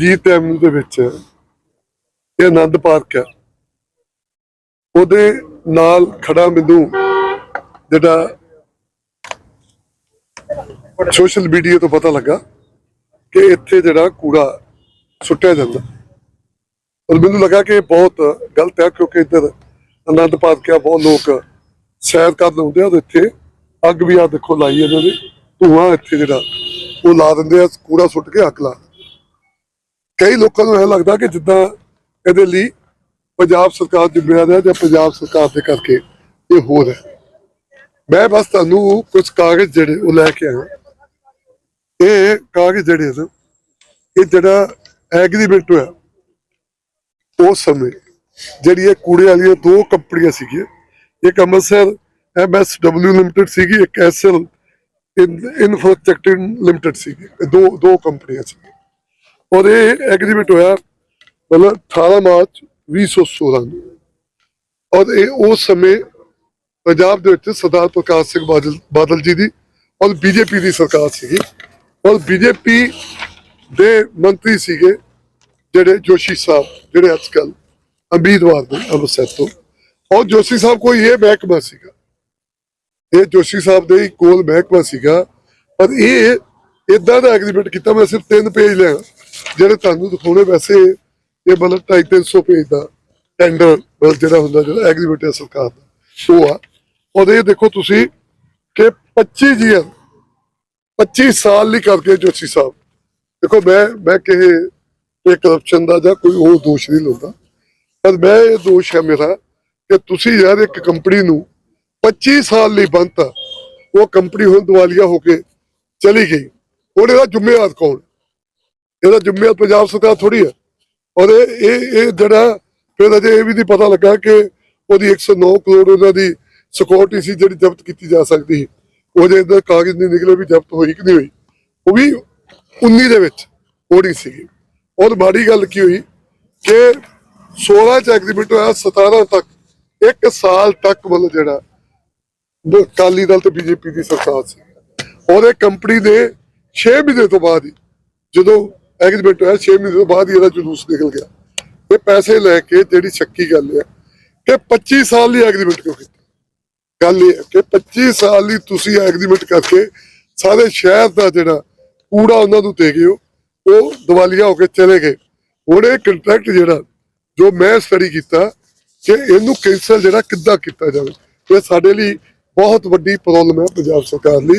Ranjit avenue ਦੇ ਵਿੱਚ ਇਹ ਆਨੰਦ ਪਾਰਕ ਹੈ। ਉਹਦੇ ਨਾਲ ਖੜਾ ਮੈਨੂੰ ਜਿਹੜਾ ਸੋਸ਼ਲ ਮੀਡੀਆ ਤੋਂ ਪਤਾ ਲੱਗਾ ਕਿ ਇੱਥੇ ਜਿਹੜਾ ਕੂੜਾ ਸੁੱਟਿਆ ਜਾਂਦਾ। ਔਰ ਮੈਨੂੰ ਲੱਗਾ ਕਿ ਇਹ ਬਹੁਤ ਗਲਤ ਹੈ, ਕਿਉਂਕਿ ਇੱਧਰ ਆਨੰਦ ਪਾਰਕ ਆ, ਬਹੁਤ ਲੋਕ ਸੈਰ ਕਰਨ ਆਉਂਦੇ ਆ ਔਰ ਇੱਥੇ ਅੱਗ ਵੀ ਆ, ਦੇਖੋ ਲਾਈ ਇਹਨਾਂ ਨੇ। ਧੂਆਂ ਇੱਥੇ ਜਿਹੜਾ ਉਹ ਲਾ ਦਿੰਦੇ ਆ, ਕੂੜਾ ਸੁੱਟ ਕੇ ਅੱਗ ਲਾ ਕਈ ਲੋਕਾਂ ਨੂੰ ਇਹ ਲੱਗਦਾ ਕਿ ਜਿੱਦਾਂ ਇਹਦੇ ਲਈ ਪੰਜਾਬ ਸਰਕਾਰ ਜ਼ਿੰਮੇਵਾਰ ਹੈ ਜਾਂ ਪੰਜਾਬ ਸਰਕਾਰ ਦੇ ਕਰਕੇ ਇਹ ਹੋ ਰਿਹਾ ਮੈਂ ਬਸ ਤੁਹਾਨੂੰ ਕੁਝ ਕਾਗਜ਼ ਜਿਹੜੇ ਉਹ ਲੈ ਕੇ ਆਇਆ। ਇਹ ਕਾਗਜ਼ ਜਿਹੜੇ ਨੇ ਇਹ ਜਿਹੜਾ ਐਗਰੀਮੈਂਟ ਹੋਇਆ ਉਸ ਸਮੇਂ ਜਿਹੜੀ ਇਹ ਕੂੜੇ ਵਾਲੀਆਂ ਦੋ ਕੰਪਨੀਆਂ ਸੀਗੀਆਂ, ਇੱਕ ਅੰਮ੍ਰਿਤਸਰ ਐਮਐਸਡਬਲਯੂ ਲਿਮਟਿਡ ਸੀਗੀ, ਇੱਕ ਐਸਐਲ ਇਨਫਰਾਸਟ੍ਰਕਚਰ ਲਿਮਟਿਡ ਸੀਗੀ, ਇਹ ਦੋ ਦੋ ਕੰਪਨੀਆਂ ਸੀ। ਔਰ ਇਹ ਐਗਰੀਮੈਂਟ ਹੋਇਆ, ਮਤਲਬ 18 ਮਾਰਚ 2016 ਨੂੰ। ਔਰ ਇਹ ਉਸ ਸਮੇਂ ਪੰਜਾਬ ਦੇ ਵਿੱਚ ਸਰਦਾਰ ਪ੍ਰਕਾਸ਼ ਸਿੰਘ ਬਾਦਲ ਬਾਦਲ ਜੀ ਦੀ ਔਰ ਬੀਜੇਪੀ ਦੀ ਸਰਕਾਰ ਸੀਗੀ। ਔਰ ਬੀਜੇਪੀ ਦੇ ਮੰਤਰੀ ਸੀਗੇ ਜਿਹੜੇ ਜੋਸ਼ੀ ਸਾਹਿਬ, ਜਿਹੜੇ ਅੱਜ ਕੱਲ ਉਮੀਦਵਾਰ ਨੇ ਅੰਮ੍ਰਿਤਸਰ ਤੋਂ। ਔਰ ਜੋਸ਼ੀ ਸਾਹਿਬ ਕੋਈ ਇਹ ਮਹਿਕਮਾ ਸੀਗਾ। ਇਹ ਜੋਸ਼ੀ ਸਾਹਿਬ ਦੇ ਹੀ ਕੋਲ ਮਹਿਕਮਾ ਸੀਗਾ। ਪਰ ਇਹ ਇਦਾਂ ਦਾ ਐਗਰੀਮੈਂਟ ਕੀਤਾ, ਮੈਂ ਸਿਰਫ ਤਿੰਨ ਪੇਜ ਲਿਆ ਜਿਹੜੇ ਤੁਹਾਨੂੰ ਦਿਖਾਉਣੇ ਵੈਸੇ ਇਹ ਮਤਲਬ 250 ਪੇਜ ਦਾ ਟੈਂਡਰ ਜਿਹੜਾ ਹੁੰਦਾ ਜਿਹੜਾ ਐਗਰੀਮੈਂਟ ਸਰਕਾਰ ਦਾ, ਉਹ ਆ। ਉਹਦੇ ਇਹ ਦੇਖੋ ਤੁਸੀਂ ਕਿ 25 ਜੀਐਨ 25 ਸਾਲ ਲਈ ਕਰਕੇ ਜੋਸ਼ੀ ਸਾਹਿਬ। ਦੇਖੋ ਮੈਂ ਮੈਂ ਕਹੇ ਇਹ ਕਰਪਸ਼ਨ ਦਾ ਜਾਂ ਕੋਈ ਹੋਰ ਦੋਸ਼ ਨਹੀਂ ਲਾਉਂਦਾ। ਪਰ ਮੈਂ ਇਹ ਦੋਸ਼ ਹੈ ਮੇਰਾ ਕਿ ਤੁਸੀਂ ਯਾਰ ਇੱਕ ਕੰਪਨੀ ਨੂੰ 25 ਸਾਲ ਲਈ ਬੰਨਤਾ ਉਹ ਕੰਪਨੀ ਹੁਣ ਦਿਵਾਲੀਆ ਹੋ ਕੇ ਚਲੀ ਗਈ। ਹੁਣ ਇਹਦਾ ਜ਼ਿੰਮੇਵਾਰ ਕੌਣ? ਇਹਦਾ ਜ਼ਿੰਮੇਵਾਰ ਪੰਜਾਬ ਸਰਕਾਰ ਥੋੜੀ ਹੈ। ਔਰ ਇਹ ਇਹ ਜਿਹੜਾ ਫਿਰ ਅਜੇ ਇਹ ਵੀ ਨਹੀਂ ਪਤਾ ਲੱਗਾ ਕਿ ਉਹਦੀ 109 ਕਰੋੜ ਉਹਨਾਂ ਦੀ ਸਿਕਿਉਰਿਟੀ ਸੀ ਜਿਹੜੀ ਜ਼ਬਤ ਕੀਤੀ ਜਾ ਸਕਦੀ ਸੀ। ਉਹ ਕਾਗਜ਼ ਨਹੀਂ ਨਿਕਲੇ ਵੀ ਜ਼ਬਤ ਹੋਈ ਕਿ ਨਹੀਂ ਹੋਈ। ਉਹ ਵੀ 19 ਦੇ ਵਿੱਚ ਹੋਣੀ ਸੀਗੀ। ਔਰ ਮਾੜੀ ਗੱਲ ਕੀ ਹੋਈ ਕਿ 16 ਚ ਐਗਰੀਮੈਂਟ ਹੋਇਆ 17 ਤੱਕ, ਇੱਕ ਸਾਲ ਤੱਕ ਮਤਲਬ ਜਿਹੜਾ ਅਕਾਲੀ ਦਲ ਤੇ ਬੀਜੇਪੀ ਦੀ ਸਰਕਾਰ ਸੀ। ਔਰ ਇਹ ਕੰਪਨੀ ਦੇ 6 ਮਹੀਨੇ ਤੋਂ ਬਾਅਦ ਜਦੋਂ ਐਗਰੀਮੈਂਟ ਹੋਇਆ 6 ਮਹੀਨੇ ਤੋਂ ਬਾਅਦ ਹੀ ਇਹਦਾ ਜਲੂਸ ਨਿਕਲ ਗਿਆ। ਇਹ ਪੈਸੇ ਲੈ ਕੇ ਜਿਹੜੀ ਸ਼ੱਕੀ ਗੱਲ ਹੈ ਕਿ 25 ਸਾਲ ਲਈ ਐਗਰੀਮੈਂਟ ਕਿਉਂ ਕੀਤਾ? ਗੱਲ ਇਹ ਹੈ ਕਿ 25 ਸਾਲ ਲਈ ਤੁਸੀਂ ਐਗਰੀਮੈਂਟ ਕਰਕੇ ਸਾਰੇ ਸ਼ਹਿਰ ਦਾ ਜਿਹੜਾ ਕੂੜਾ ਉਹਨਾਂ ਨੂੰ ਦੇ ਗਏ ਹੋ, ਉਹ ਦਿਵਾਲੀਆ ਹੋ ਕੇ ਚਲੇ ਗਏ। ਹੁਣ ਇਹ ਕੰਟਰੈਕਟ ਜਿਹੜਾ, ਜੋ ਮੈਂ ਸਟੱਡੀ ਕੀਤਾ, ਕਿ ਇਹਨੂੰ ਕੈਂਸਲ ਜਿਹੜਾ ਕਿੱਦਾਂ ਕੀਤਾ ਜਾਵੇ। ਇਹ ਸਾਡੇ ਲਈ ਬਹੁਤ ਵੱਡੀ ਪ੍ਰੋਬਲਮ ਹੈ ਪੰਜਾਬ ਸਰਕਾਰ ਲਈ।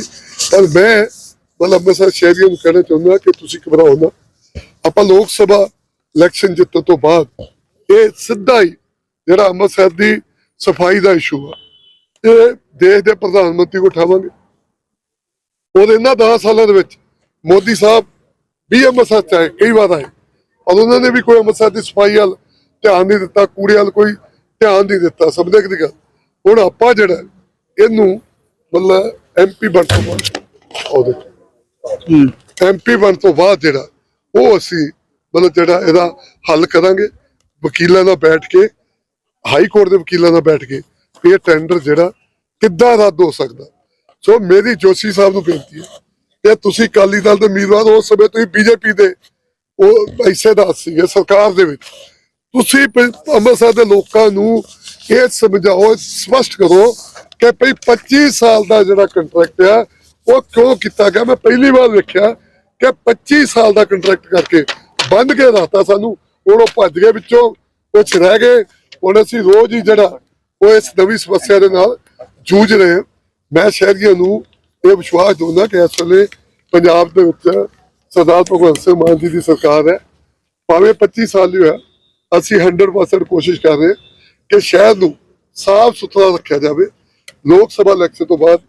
ਪਰ ਮੈਂ ਮਤਲਬ ਅੰਮ੍ਰਿਤਸਰ ਸ਼ਹਿਰੀਆਂ ਨੂੰ ਕਹਿਣਾ ਚਾਹੁੰਦਾ ਕਿ ਤੁਸੀਂ ਘਬਰਾਓ ਨਾ। ਆਪਾਂ ਲੋਕ ਸਭਾ ਇਲੈਕਸ਼ਨ ਜਿੱਤਣ ਤੋਂ ਬਾਅਦ ਇਹ ਸਿੱਧਾ ਹੀ ਜਿਹੜਾ ਅੰਮ੍ਰਿਤਸਰ ਦੀ ਸਫ਼ਾਈ ਦਾ ਇਸ਼ੂ ਆ ਇਹ ਦੇਸ਼ ਦੇ ਪ੍ਰਧਾਨ ਮੰਤਰੀ ਕੋ ਉਠਾਵਾਂਗੇ। ਉਹਦੇ ਇਹਨਾਂ 10 ਸਾਲਾਂ ਦੇ ਵਿੱਚ ਮੋਦੀ ਸਾਹਿਬ ਵੀ ਅੰਮ੍ਰਿਤਸਰ ਚ ਆਏ ਕਈ ਵਾਰ ਆਏ। ਔਰ ਉਹਨਾਂ ਨੇ ਵੀ ਕੋਈ ਅੰਮ੍ਰਿਤਸਰ ਦੀ ਸਫ਼ਾਈ ਵੱਲ ਧਿਆਨ ਨਹੀਂ ਦਿੱਤਾ ਕੂੜੇ ਵੱਲ ਕੋਈ ਧਿਆਨ ਨਹੀਂ ਦਿੱਤਾ ਸਮਝਦੇ ਕਿ ਗੱਲ। ਹੁਣ ਆਪਾਂ ਜਿਹੜਾ ਇਹਨੂੰ ਮਤਲਬ ਐਮਪੀ ਬਣ ਤੋਂ ਬਾਅਦ ਉਹਦੇ ਐਮਪੀ ਬਣ ਤੋਂ ਬਾਅਦ ਜਿਹੜਾ ਉਹ ਅਸੀਂ ਮਤਲਬ ਜਿਹੜਾ ਇਹਦਾ ਹੱਲ ਕਰਾਂਗੇ, ਵਕੀਲਾਂ ਨਾਲ ਬੈਠ ਕੇ ਹਾਈ ਕੋਰਟ ਦੇ ਵਕੀਲਾਂ ਨਾਲ ਬੈਠ ਕੇ ਇਹ ਟੈਂਡਰ ਜਿਹੜਾ ਕਿੱਦਾਂ ਰੱਦ ਹੋ ਸਕਦਾ। ਸੋ ਮੇਰੀ ਜੋਸ਼ੀ ਸਾਹਿਬ ਨੂੰ ਬੇਨਤੀ ਹੈ ਕਿ ਤੁਸੀਂ ਅਕਾਲੀ ਦਲ ਦੇ ਉਮੀਦਵਾਰ ਉਸ ਸਮੇਂ ਤੁਸੀਂ ਬੀਜੇਪੀ ਦੇ, ਉਹ ਹਿੱਸੇਦਾਰ ਸੀਗੇ ਸਰਕਾਰ ਦੇ ਵਿੱਚ। ਤੁਸੀਂ ਅੰਮ੍ਰਿਤਸਰ ਦੇ ਲੋਕਾਂ ਨੂੰ ਇਹ ਸਮਝਾਓ ਸਪਸ਼ਟ ਕਰੋ ਕਿ ਭਈ 25 ਸਾਲ ਦਾ ਜਿਹੜਾ ਕੰਟਰੈਕਟ ਆ, ਉਹ ਕਿਉਂ ਕੀਤਾ ਗਿਆ? ਮੈਂ ਪਹਿਲੀ ਵਾਰ ਵੇਖਿਆ ਕਿ 25 ਸਾਲ ਦਾ ਕੰਟਰੈਕਟ ਕਰਕੇ ਬੰਦ ਕੇ ਰਾਤਾ ਸਾਨੂੰ। ਹੁਣ ਉਹ ਭੱਜ ਗਏ ਵਿੱਚੋਂ ਕੁਝ ਰਹਿ ਗਏ। ਹੁਣ ਅਸੀਂ ਰੋਜ਼ ਹੀ ਜਿਹੜਾ ਉਹ ਇਸ ਨਵੀਂ ਸਮੱਸਿਆ ਦੇ ਨਾਲ ਜੂਝ ਰਹੇ ਹਾਂ। ਮੈਂ ਸ਼ਹਿਰੀਆਂ ਨੂੰ ਇਹ ਵਿਸ਼ਵਾਸ ਦਿੰਦਾ ਕਿ ਇਸ ਵੇਲੇ ਪੰਜਾਬ ਦੇ ਵਿੱਚ ਸਰਦਾਰ ਭਗਵੰਤ ਸਿੰਘ ਮਾਨ ਜੀ ਦੀ ਸਰਕਾਰ ਹੈ। ਭਾਵੇਂ 25 ਸਾਲ ਹੀ ਹੋਇਆ, ਅਸੀਂ 100% ਕੋਸ਼ਿਸ਼ ਕਰ ਰਹੇ ਹਾਂ ਕਿ ਸ਼ਹਿਰ ਨੂੰ ਸਾਫ਼ ਸੁਥਰਾ ਰੱਖਿਆ ਜਾਵੇ। ਲੋਕ ਸਭਾ ਇਲੈਕਸ਼ਨ ਤੋਂ ਬਾਅਦ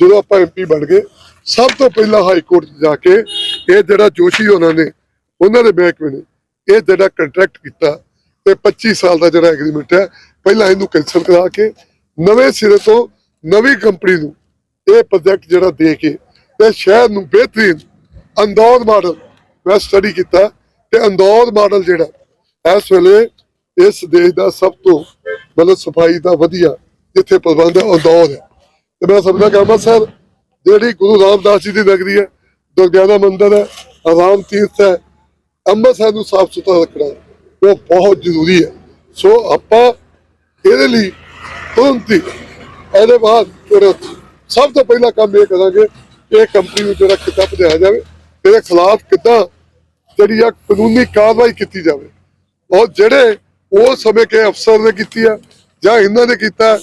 ਜਦੋਂ ਆਪਾਂ ਐਮਪੀ ਬਣ ਗਏ, ਸਭ ਤੋਂ ਪਹਿਲਾਂ ਹਾਈ ਕੋਰਟ 'ਚ ਜਾ ਕੇ ਇਹ ਜਿਹੜਾ ਜੋਸ਼ੀ ਉਹਨਾਂ ਨੇ, ਉਹਨਾਂ ਦੇ ਮਹਿਕਮੇ ਨੇ ਇਹ ਜਿਹੜਾ ਕੰਟਰੈਕਟ ਕੀਤਾ ਤੇ 25 ਸਾਲ ਦਾ ਜਿਹੜਾ ਐਗਰੀਮੈਂਟ ਹੈ, ਪਹਿਲਾਂ ਇਹਨੂੰ ਕੈਂਸਲ ਕਰਾ ਕੇ ਨਵੇਂ ਸਿਰੇ ਤੋਂ ਨਵੀਂ ਕੰਪਨੀ ਨੂੰ ਇਹ ਪ੍ਰੋਜੈਕਟ ਜਿਹੜਾ ਦੇ ਕੇ ਤੇ ਸ਼ਹਿਰ ਨੂੰ ਬਿਹਤਰੀਨ ਅੰਦੌਰ ਮਾਡਲ ਮੈਂ ਸਟੱਡੀ ਕੀਤਾ ਤੇ ਅੰਦੌਰ ਮਾਡਲ ਜਿਹੜਾ ਇਸ ਵੇਲੇ ਇਸ ਦੇਸ਼ ਦਾ ਸਭ ਤੋਂ ਮਤਲਬ ਸਫ਼ਾਈ ਦਾ ਵਧੀਆ ਜਿੱਥੇ ਪ੍ਰਬੰਧ ਹੈ ਅੰਦੌਰ ਹੈ। ਤੇ ਮੈਂ ਸਮਝਦਾ ਕਿ ਸਰ, ਜਿਹੜੀ ਗੁਰੂ ਰਾਮਦਾਸ ਜੀ ਦੀ ਨਗਰੀ ਹੈ ਦੁਰਗਿਆਨਾ ਮੰਦਿਰ ਹੈ, ਆਰਾਮ ਤੀਰਥ ਹੈ, ਅੰਮ੍ਰਿਤਸਰ ਨੂੰ ਸਾਫ਼ ਸੁਥਰਾ ਰੱਖਣਾ ਉਹ ਬਹੁਤ ਜ਼ਰੂਰੀ ਹੈ। ਸੋ ਆਪਾਂ ਇਹਦੇ ਲਈ ਤੁਰੰਤ ਹੀ ਇਹਦੇ ਬਾਅਦ ਤੁਰੰਤ ਸਭ ਤੋਂ ਪਹਿਲਾ ਕੰਮ ਇਹ ਕਰਾਂਗੇ ਇਹ ਕੰਪਨੀ ਨੂੰ ਜਿਹੜਾ ਕਿਤਾਬ ਭਜਾਇਆ ਜਾਵੇ, ਇਹਦੇ ਖਿਲਾਫ ਕਿੱਦਾਂ ਜਿਹੜੀ ਆ ਕਾਨੂੰਨੀ ਕਾਰਵਾਈ ਕੀਤੀ ਜਾਵੇ। ਔਰ ਜਿਹੜੇ ਉਹ ਸਮੇਂ ਕੇ ਅਫਸਰ ਨੇ ਕੀਤੀ ਆ ਜਾਂ ਇਹਨਾਂ ਨੇ ਕੀਤਾ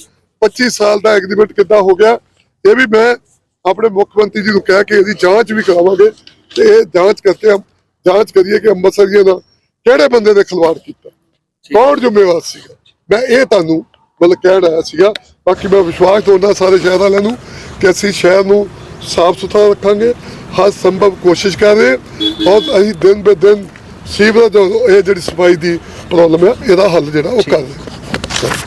25 ਸਾਲ ਦਾ ਐਗਰੀਮੈਂਟ ਕਿੱਦਾਂ ਹੋ ਗਿਆ, ਇਹ ਵੀ ਮੈਂ ਆਪਣੇ ਮੁੱਖ ਮੰਤਰੀ ਜੀ ਨੂੰ ਕਹਿ ਕੇ ਇਹਦੀ ਜਾਂਚ ਵੀ ਕਰਾਵਾਂਗੇ ਤੇ ਇਹ ਜਾਂਚ ਕਰਤੇ ਹਮ ਜਾਂਚ ਕਰੀਏ ਕਿ ਅੰਮ੍ਰਿਤਸਰੀਆਂ ਨਾਲ ਕਿਹੜੇ ਬੰਦੇ ਨੇ ਖਿਲਵਾੜ ਕੀਤਾ? ਕੌਣ ਜ਼ਿੰਮੇਵਾਰ ਸੀਗਾ? ਮੈਂ ਇਹ ਤੁਹਾਨੂੰ ਮਤਲਬ ਕਹਿਣ ਆਇਆ ਸੀਗਾ ਬਾਕੀ ਮੈਂ ਵਿਸ਼ਵਾਸ ਦਵਾਉਂਦਾ ਸਾਰੇ ਸ਼ਹਿਰ ਵਾਲਿਆਂ ਨੂੰ ਕਿ ਅਸੀਂ ਸ਼ਹਿਰ ਨੂੰ ਸਾਫ਼ ਸੁਥਰਾ ਰੱਖਾਂਗੇ ਹਰ ਸੰਭਵ ਕੋਸ਼ਿਸ਼ ਕਰ ਰਹੇ ਔਰ ਅਸੀਂ ਦਿਨ ਬੇ ਦਿਨ ਸੀਵਰੇਜ ਇਹ ਜਿਹੜੀ ਸਫ਼ਾਈ ਦੀ ਪ੍ਰੋਬਲਮ ਹੈ ਇਹਦਾ ਹੱਲ ਜਿਹੜਾ ਉਹ ਕਰ ਰਹੇ